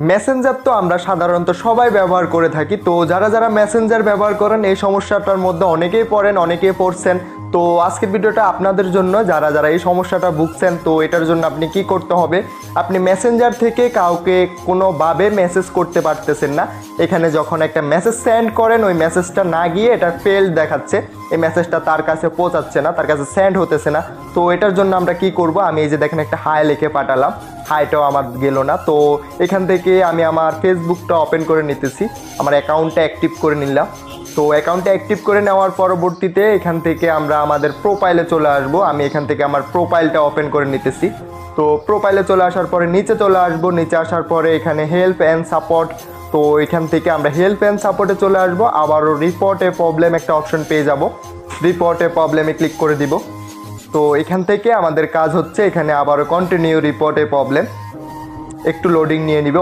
Messenger তো আমরা সাধারণত সবাই ব্যবহার করে থাকি। তো যারা যারা মেসেঞ্জার ব্যবহার করেন, এই সমস্যাটার মধ্যে অনেকেই পড়েন, অনেকেই পড়ছেন। তো আজকের ভিডিওটা আপনাদের জন্য, যারা যারা এই সমস্যাটা ভুগছেন, তো এটার জন্য আপনি কি করতে হবে? আপনি মেসেঞ্জার থেকে কাউকে কোনোভাবে মেসেজ করতে পারতেছেন না। এখানে যখন একটা মেসেজ সেন্ড করেন, ওই মেসেজটা না গিয়ে এটা ফেল দেখাচ্ছে। এই মেসেজটা তার কাছে পৌঁছাচ্ছে না, তার কাছে সেন্ড হতেছে না। তো এটার জন্য আমরা কি করব? আমি এই যে দেখেন একটা হাই লিখে পাঠালাম। হাইটাও আমার গেল না। তো এখান থেকে আমি আমার ফেসবুকটা ওপেন করে নিতেছি। আমার অ্যাকাউন্টটা অ্যাক্টিভ করে নিলাম। তো অ্যাকাউন্টটা অ্যাক্টিভ করে নেওয়ার পরবর্তীতে এখান থেকে আমরা আমাদের প্রোফাইলে চলে আসব। আমি এখান থেকে আমার প্রোফাইলটা ওপেন করে নিতেছি। তো প্রোফাইলে চলে আসার পরে নিচে চলে আসব। নিচে আসার পরে এখানে হেল্প অ্যান্ড সাপোর্ট তো এখান থেকে আমরা হেল্প অ্যান্ড সাপোর্টে চলে আসব। আবারও রিপোর্টে প্রবলেম একটা অপশন পেয়ে যাব। রিপোর্টে প্রবলেমে ক্লিক করে দিব। তো এখান থেকে আমাদের কাজ হচ্ছে এখানে আবারও কন্টিনিউ রিপোর্টে প্রবলেম একটু লোডিং নিয়ে নিবে।